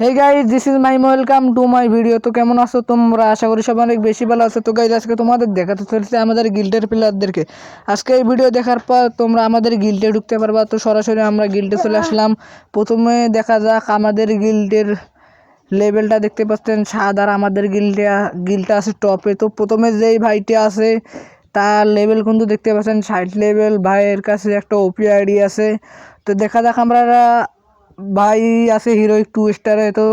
Hey guys this is my welcome to my video তো কেমন আছো তোমরা? আশা করি সবাই অনেক বেশি ভালো আছো। তো গাইজ আজকে তোমাদের দেখাতে চলেছে আমাদের গিল্ডের প্লেয়ারদেরকে আজকে এই ভিডিও দেখার পর তোমরা আমাদের গিল্ডে ঢুকতে পারবা। তো সরাসরি আমরা গিল্ডে চলে আসলাম। প্রথমে দেখা যাক আমাদের গিল্ডের লেভেলটা দেখতে পাচ্ছেন। সাত আর আমাদের গিল্ডে গিল্ডটা আছে টপে তো প্রথমে যেই ভাইটি আছে, তার লেভেল কিন্তু দেখতে পাচ্ছেন। ষাট লেভেল ভাইয়ের কাছে একটা ওপি আইডি আছে। তো দেখা যাক আমরা ভাই আছে হিরোইক টু স্টারে তো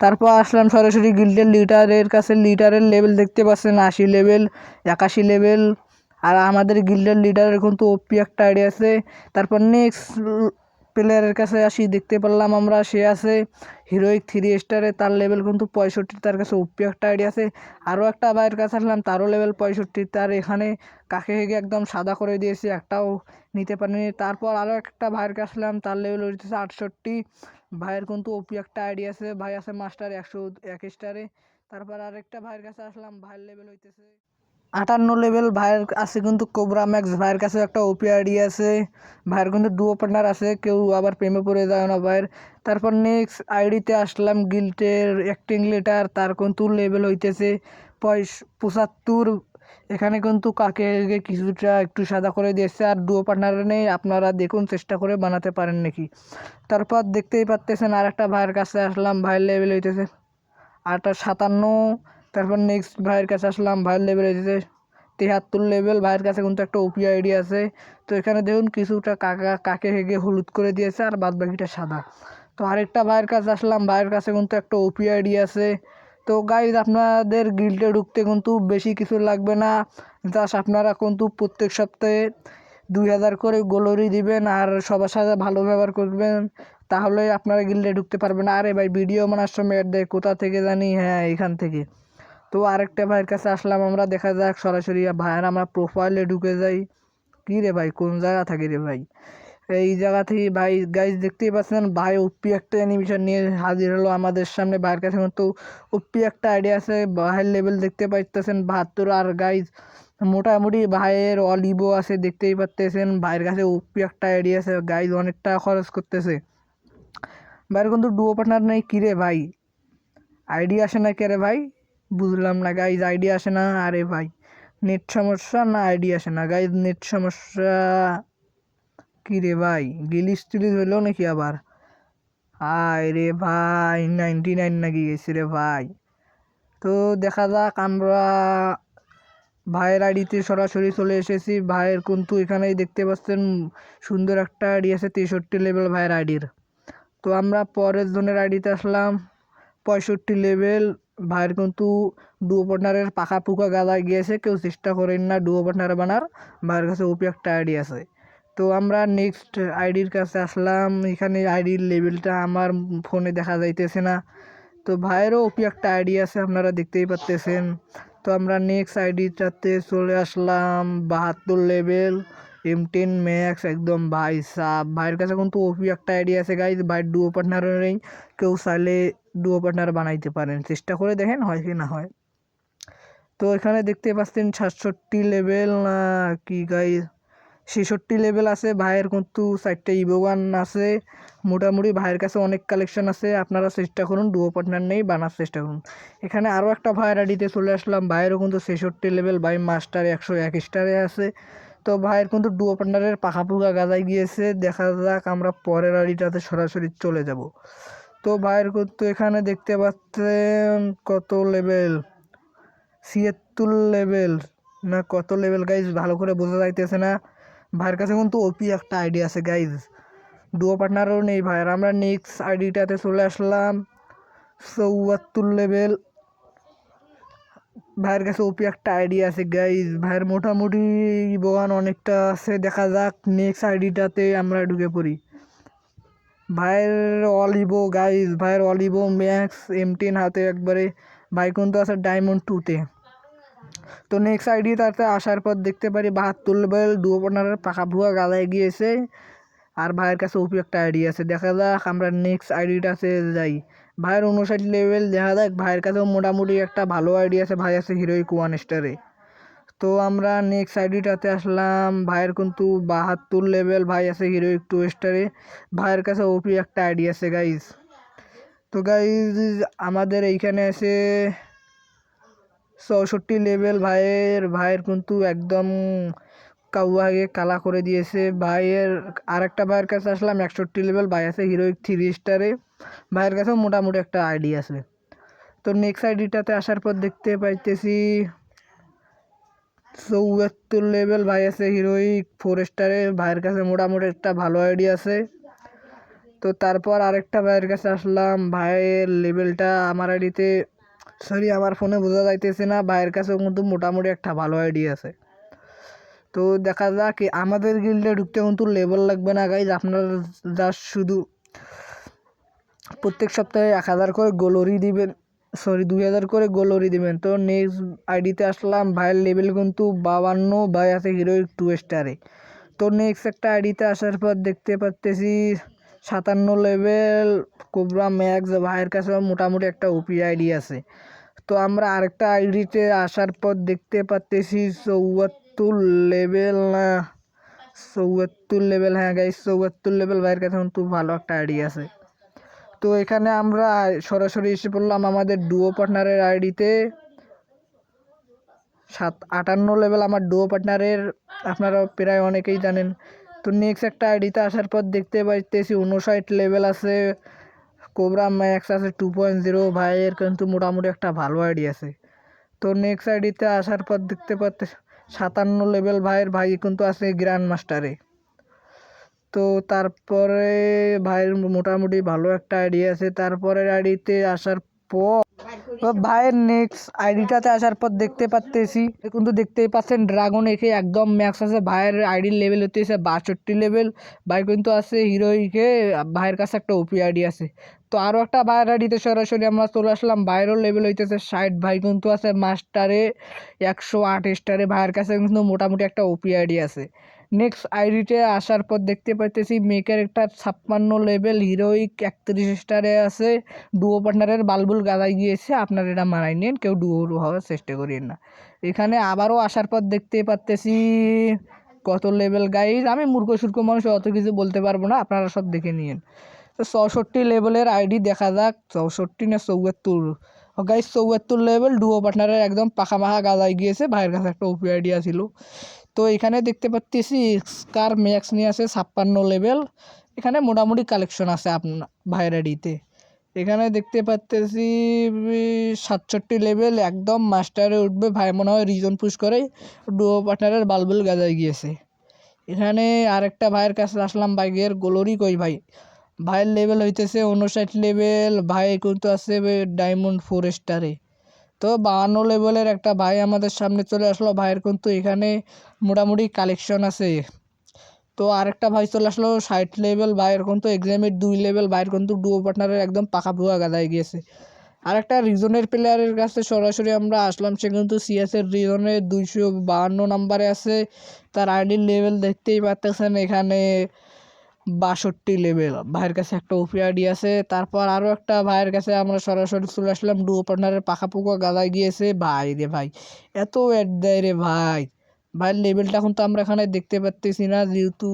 তারপর আসলাম সরাসরি গিল্ডের লিডারের কাছে লিডারের লেভেল দেখতে পাচ্ছেন, আশি লেভেল একাশি লেভেল আর আমাদের গিল্ডের লিডারের তো ওপি একটা আইডি আছে। তারপর নেক্সট প্লেয়ারের কাছে আসি, দেখতে পারলাম আমরা, সে আছে হিরোইক থ্রি স্টারে তার লেভেল কিন্তু পঁয়ষট্টি, তার কাছে ওপি একটা আইডি আছে। আরও একটা ভাইয়ের কাছে আসলাম, তারও লেভেল পঁয়ষট্টি, তার এখানে কাকে হেগে একদম সাদা করে দিয়েছি, একটাও নিতে পারিনি। তারপর আরও একটা ভাইয়ের কাছে আসলাম, তার লেভেল হচ্ছে আটষট্টি, ভাইয়ের কিন্তু ওপি একটা আইডি আছে। ভাই আছে মাস্টার একশো এক স্টারে তারপর আরেকটা ভাইয়ের কাছে আসলাম, ভাইয়ের লেভেল হইতেছে আটান্ন লেভেল ভাইয়ের আছে কিন্তু কোবরা ম্যাক্স ভাইয়ের কাছে একটা ওপি আইডি আছে। ভাইয়ের কিন্তু ডুও পার্টনার আছে, কেউ আবার প্রেমে পড়ে যায় না ভাইয়ের। তারপর নেক্সট আইডিতে আসলাম গিল্টের অ্যাক্টিং লেটার তার কিন্তু লেভেল হইতেছে পঁয়ষ পঁচাত্তর। এখানে কিন্তু কাকে কিছুটা একটু সাদা করে দিয়েছে, আর ডুও পার্টনার নেই, আপনারা দেখুন চেষ্টা করে বানাতে পারেন নাকি। তারপর দেখতেই পারতেছেন আর একটা ভাইয়ের কাছে আসলাম, ভাইয়ের লেভেল হইতেছে আটটা সাতান্ন তারপর নেক্সট ভাইয়ের কাছে আসলাম, ভাইয়ের লেভেল এসেছে তেহাত্তর লেভেল ভাইয়ের কাছে কিন্তু একটা ওপি আইডি আছে। তো এখানে দেখুন কিছুটা কাকা, কাকে হেগে হলুদ করে দিয়েছে আর বাদ বাকিটা সাদা। তো আরেকটা ভাইয়ের কাছে আসলাম, ভাইয়ের কাছে কিন্তু একটা ওপি আইডি আছে। তো গাইজ আপনাদের গিল্ডে ঢুকতে কিন্তু বেশি কিছু লাগবে না। জাস্ট আপনারা কিন্তু প্রত্যেক সপ্তাহে দুই হাজার করে গোলরি দিবেন আর সবার সাথে ভালো ব্যবহার করবেন। তাহলে আপনারা গিল্ডে ঢুকতে পারবেন আরে ভাই ভিডিও বানার সময় কোথা থেকে জানি? হ্যাঁ এখান থেকে। তো আরেকটা ভাইয়ের কাছে আসলাম আমরা, দেখা যাক সরাসরি ভাইয়ের আমরা প্রোফাইলে ঢুকে যাই। কী রে ভাই, কোন জায়গা থাকি রে ভাই? এই জায়গা থেকে ভাই গাইজ দেখতেই পাচ্ছেন, ভাই ওপি একটা অ্যানিমেশন নিয়ে হাজির হলো আমাদের সামনে ভাইয়ের কাছে। তো ওপি একটা আইডিয়া আছে, ভাইয়ের লেভেল দেখতে পাইতেছেন বাহাত্তর। আর গাইজ মোটামুটি ভাইয়ের অলিভো আছে, দেখতেই পারতেছেন ভাইয়ের কাছে ওপি একটা আইডিয়া আছে। গাইজ অনেক টাকা খরচ করতেছে। ভাইয়ের কিন্তু ডুয়ো পার্টনার নেই? কিরে ভাই? আইডিয়া আসে না কে রে ভাই? বুঝলাম না গাইজ আইডিয়া আসে না। আরে ভাই, নেট সমস্যা না আইডিয়া আসে না? গাইজ নেট সমস্যা কী রে ভাই গিলিস টিলিস হইল নাকি আবার? আয় রে ভাই নাইনটি নাইন নাকি গেছি রে ভাই। তো দেখা যাক, আমরা ভাইয়ের আইডিতে সরাসরি চলে এসেছি। ভাইয়ের কিন্তু এখানেই দেখতে পাচ্ছেন, সুন্দর একটা আইডি আছে, তেষট্টি লেভেল ভাইয়ের আইডির তো আমরা পরের জনের আইডিতে আসলাম, পঁয়ষট্টি লেভেল ভাইয়ের কিন্তু ডুও পার্টনারের পাখা পুকা গাদা গিয়েছে, কেউ চেষ্টা করেন না ডুও পার্টনার বানার ভাইয়ের কাছে ওপি একটা আইডি আছে। তো আমরা নেক্সট আইডির কাছে আসলাম, এখানে আইডির লেভেলটা আমার ফোনে দেখা যাইতেছে না। তো ভাইয়েরও ওপি একটা আইডি আছে, আপনারা দেখতেই পাচ্তেছেন তো আমরা নেক্সট আইডিটাতে চলে আসলাম, বাহাত্তর লেভেল এম টেন ম্যাক্স একদম ভাই সাপ ভাইয়ের কাছে কিন্তু ওপি একটা আইডি আছে গাইজ ভাইয়ের ডুও পার্টনারও নেই কেউ চাইলে ডুও পার্টনার বানাইতে পারেন। চেষ্টা করে দেখেন হয় কি না হয়। তো এখানে দেখতে পাচ্ছেন সাতষট্টি লেভেল না কি গাইজ ছেষট্টি লেভেল আছে। ভাইয়ের কিন্তু চারটে ইভোগান আছে। মোটামুটি ভাইয়ের কাছে অনেক কালেকশন আছে। আপনারা চেষ্টা করুন ডুও পার্টনার নেই বানার চেষ্টা করুন। এখানে আরও একটা ভাইয়ের আইডিতে চলে আসলাম। ভাইয়েরও কিন্তু ছেষট্টি লেভেল ভাই মাস্টার একশো এক স্টারে আছে। তো ভাইয়ের কিন্তু ডুও পার্টনারের পাখা পুকা গাজায় গিয়েছে, দেখা যাক আমরা পরের আইডিটাতে সরাসরি চলে যাব। তো ভাইয়ের কিন্তু এখানে দেখতে পাচ্ছেন কত লেভেল ছিয়াত্তর লেভেল না, কত লেভেল গাইজ ভালো করে বোঝা যাইতেছে না। ভাইয়ের কাছে কিন্তু ওপি একটা আইডি আছে গাইজ ডুও পার্টনারও নেই ভাইয়ের। আমরা নেক্সট আইডিটাতে চলে আসলাম। চৌয়াত্তর লেভেল ভাইয়ের কাছে ওপি একটা আইডি আছে গাইজ ভাইয়ের মোটামুটি বোগান অনেকটা আছে, দেখা যাক নেক্সট আইডিটাতে আমরা ঢুকে পড়ি। ভাইয়ের অলিভো গাইজ ভাইয়ের অলিভো ম্যাক্স এম টেন হাতে একবারে, ভাই কিন্তু আছে ডায়মন্ড টুতে তো। নেক্সট আইডি তাতে আসার পর দেখতে পারি বাহাত্তর লেভেল ডুও পার্টনারের পাখা ভুয়া গালায় গিয়েছে। আর ভাইয়ের কাছে ওপি একটা আইডি আছে, দেখা যাক আমরা নেক্সট আইডিটাতে যাই। ভাইয়ের উনষাট লেভেল দেখা যাক, ভাইয়ের কাছেও মোটামুটি একটা ভালো আইডি আছে, ভাই আছে হিরোইক ওয়ান স্টারে তো আমরা নেক্সট আইডিটাতে আসলাম, ভাইয়ের কিন্তু বাহাত্তর লেভেল ভাই আছে হিরোইক টু স্টারে ভাইয়ের কাছে ওপি একটা আইডি আছে গাইজ তো গাইজ আমাদের এইখানে আছে চৌষট্টি লেভেল ভাইয়ের ভাইয়ের কিন্তু একদম কাউয়াকে কালা করে দিয়েছে। ভাইয়ের আরেকটা ভাইয়ের কাছে আসলাম, একষট্টি লেভেল ভাই আছে হিরোইক থ্রি স্টারে ভাইয়ের কাছেও মোটামুটি একটা আইডি আছে। তো নেক্সট আইডিটাতে আসার পর দেখতে পাইতেছি, চৌয়াত্তর লেভেল ভাই আছে হিরোইক ফোর স্টারে ভাইয়ের কাছে মোটামুটি একটা ভালো আইডি আছে। তো তারপর আরেকটা ভাইয়ের কাছে আসলাম। ভাইয়ের লেভেলটা আমার আইডিতে সরি আমার ফোনে বোঝা যাইতেছে না। ভাইয়ের কাছেও কিন্তু মোটামুটি একটা ভালো আইডি আছে। তো দেখা যাক, আমাদের গিল্ডে ঢুকতে কিন্তু লেভেল লাগবে না গাইজ আপনার যা শুধু প্রত্যেক সপ্তাহে এক হাজার করে গোলরি দিবেন। সরি দুই হাজার করে গোলরি দিবেন। তো নেক্সট আইডিতে আসলাম, ভাইয়ের লেভেল কিন্তু বাবান্ন, ভাই আছে হিরোইক টু স্টারে তো নেক্সট একটা আইডিতে আসার পর দেখতে পাচ্তেছি সাতান্ন লেভেল কোবরা ম্যাক্স ভাইয়ের কাছে মোটামুটি একটা ওপি আইডি আছে। তো আমরা আরেকটা আইডিতে আসার পর দেখতে পাচ্তেছি চৌয়াত্তর লেভেল না, চৌয়াত্তর লেভেল হ্যাঁ গাইস চৌয়াত্তর লেভেল ভাইয়ের কাছে কিন্তু ভালো একটা আইডি আছে। তো এখানে আমরা সরাসরি এসে পড়লাম আমাদের ডুও পার্টনারের আইডিতে। সাত, আটান্ন লেভেল আমার ডুও পার্টনারের আপনারা প্রায় অনেকেই জানেন। তো নেক্সট একটা আইডিতে আসার পর দেখতে পাইতেছি উনষাট লেভেল আছে কোবরা ম্যাক্স আছে টু পয়েন্ট জিরো ভাইয়ের কিন্তু মোটামুটি একটা ভালো আইডি আছে। তো নেক্সট আইডিতে আসার পর দেখতে পাচ্ছে সাতান্ন লেভেল ভাইয়ের ভাই কিন্তু আছে গ্র্যান্ড মাস্টারে তো তারপরে ভাইয়ের মোটামুটি ভালো একটা আইডি আছে। তারপরের আইডিতে আসার পর ভাইয়ের নেক্সট আইডিটাতে আসার পর দেখতে পাচ্তেছি কিন্তু দেখতেই পাচ্ছেন ড্রাগন একে একদম ম্যাক্স আছে। ভাইয়ের আইডির লেভেল হতেছে বাষট্টি লেভেল ভাই কিন্তু আছে হিরোইকে ভাইয়ের কাছে একটা ওপি আইডি আছে। তো আরও একটা ভাইয়ের আইডিতে সরাসরি আমরা চলে আসলাম। ভাইয়েরও লেভেল হইতেছে ষাট। ভাই কিন্তু আছে মাস্টারে একশো আট স্টারে ভাইয়ের কাছে কিন্তু মোটামুটি একটা ওপি আইডি আছে। নেক্সট আইডিতে আসার পর দেখতে পাইতেছি মেকের একটা ছাপ্পান্ন লেভেল হিরোইক একত্রিশ স্টারে আছে ডুও পার্টনারের বালবুল গাদায় গিয়েছে আপনার এটা মানাই নিন, কেউ ডুও হওয়ার চেষ্টা করিয়েন না। এখানে আবারও আসার পর দেখতে পাচ্তেছি কত লেভেল গাইজ আমি মূর্খ সূর্খ মানুষ, অত কিছু বলতে পারব না, আপনারা সব দেখে নিন তো চৌষট্টি লেভেলের আইডি দেখা যাক, চৌষট্টি না চৌয়াত্তর? গাইজ চৌয়াত্তর লেভেল ডুও পার্টনারের একদম পাখা মাখা গাদায় গিয়েছে ভাইয়ের কাছে একটা ওপি আইডিয়া ছিল। তো এখানে দেখতে পাচ্তেছি স্কার ম্যাক্স নিয়ে আছে ছাপ্পান্ন লেভেল। এখানে মোটামুটি কালেকশন আছে আপনার ভাইয়ের আইডিতে। এখানে দেখতে পাচ্তেছি সাতষট্টি লেভেল, একদম মাস্টারে উঠবে। ভাই মনে হয় রিজন পুশ করে ডুও পার্টনারের বালবুল গাদায় গিয়েছে। এখানে আরেকটা ভাইয়ের কাছে আসলাম বাইকের গোলরি কই ভাই? ভাইয়ের লেভেল হইতেছে উনষাট লেভেল, ভাই কিন্তু আছে ডায়মন্ড ফোর স্টারে তো বাহান্ন লেভেলের একটা ভাই আমাদের সামনে চলে আসলো। ভাইয়ের কিন্তু এখানে মোটামুটি কালেকশন আছে। তো আরেকটা ভাই চলে আসলো ষাট লেভেল ভাইয়ের কিন্তু এক্সামের দুই লেভেল ভাইয়ের কিন্তু ডুও পার্টনারের একদম পাকা পুয়া গাদায় গিয়েছে। আরেকটা রিজনের প্লেয়ারের কাছে সরাসরি আমরা আসলাম, সে কিন্তু সিএসের রিজনের দুইশো বাহান্ন নাম্বারে আছে। তার আইডির লেভেল দেখতেই পারতেছেন এখানে। বাষট্টি লেভেল ভাইয়ের কাছে একটা ওপি আইডি আছে, তারপর আরও একটা ভাইয়ের কাছে আমরা সরাসরি চলে আসলাম ডু পার্টনারের পাখা পুকা গাদায় গিয়েছে। ভাই রে ভাই, এত অ্যাড দেয় রে ভাই। ভাইয়ের লেভেলটা এখন তো আমরা এখানে দেখতে পাচ্তেছি না, যেহেতু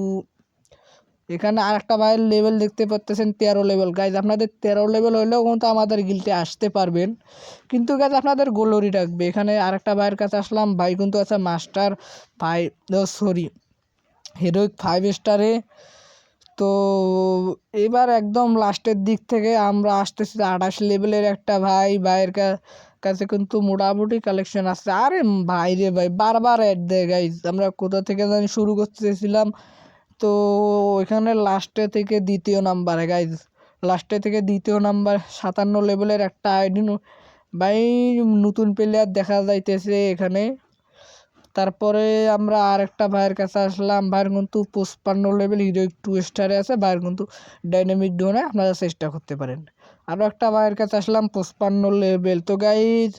এখানে আর একটা ভাইয়ের লেভেল দেখতে পাচ্তেছেন তেরো লেভেল গাইজ আপনাদের তেরো লেভেল হলেও কিন্তু আমাদের গিলতে আসতে পারবেন। কিন্তু গাইজ আপনাদের গোলরি রাখবে এখানে আরেকটা ভাইয়ের কাছে আসলাম, ভাই কিন্তু আছে মাস্টার ভাই সরি হিরোইক ফাইভ স্টারে তো এবার একদম লাস্টের দিক থেকে আমরা আসতেছি আঠাশ লেভেলের একটা ভাই, ভাইয়ের কাছে কিন্তু মোটামুটি কালেকশন আছে। আরে ভাই রে ভাই, বারবার অ্যাড দেয় গাইজ আমরা কোথা থেকে জানি শুরু করতেছিলাম তো এখানে লাস্টে থেকে দ্বিতীয় নাম্বারে গাইজ লাস্টে থেকে দ্বিতীয় নাম্বার সাতান্ন লেভেলের একটা আইডি ভাই নতুন প্লেয়ার দেখা যাইতেছে এখানে। তারপরে আমরা আর একটা ভাইয়ের কাছে আসলাম। ভাইয়ের কিন্তু পঁচপান্ন লেভেল হিরো টু স্টারে আছে। ভাইয়ের কিন্তু ডাইনামিক ডোনে আপনারা চেষ্টা করতে পারেন। আরও একটা ভাইয়ের কাছে আসলাম, পঁচপান্ন লেভেল তো গাইজ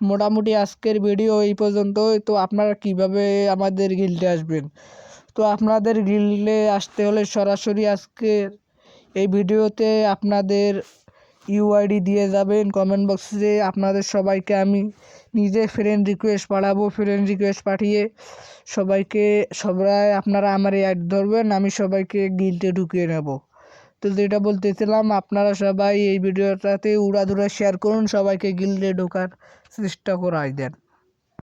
মোটামুটি আজকের ভিডিও এই পর্যন্তই। তো আপনারা কীভাবে আমাদের গিল্ডে আসবেন? তো আপনাদের গিল্ডে আসতে হলে সরাসরি আজকের এই ভিডিওতে আপনাদের ইউআইডি দিয়ে যাবেন কমেন্ট বক্সে আপনাদের সবাইকে আমি নিজে ফ্রেন্ড রিকোয়েস্ট পাঠাবো ফ্রেন্ড রিকোয়েস্ট পাঠিয়ে সবাইকে, সবাই আপনারা আমার অ্যাড ধরবেন, আমি সবাইকে গিলতে ঢুকিয়ে নেব। তো যেটা বলতেছিলাম, আপনারা সবাই এই ভিডিওটাতে উড়াধুরা শেয়ার করুন, সবাইকে গিলতে ঢোকার চেষ্টা করাই দেন।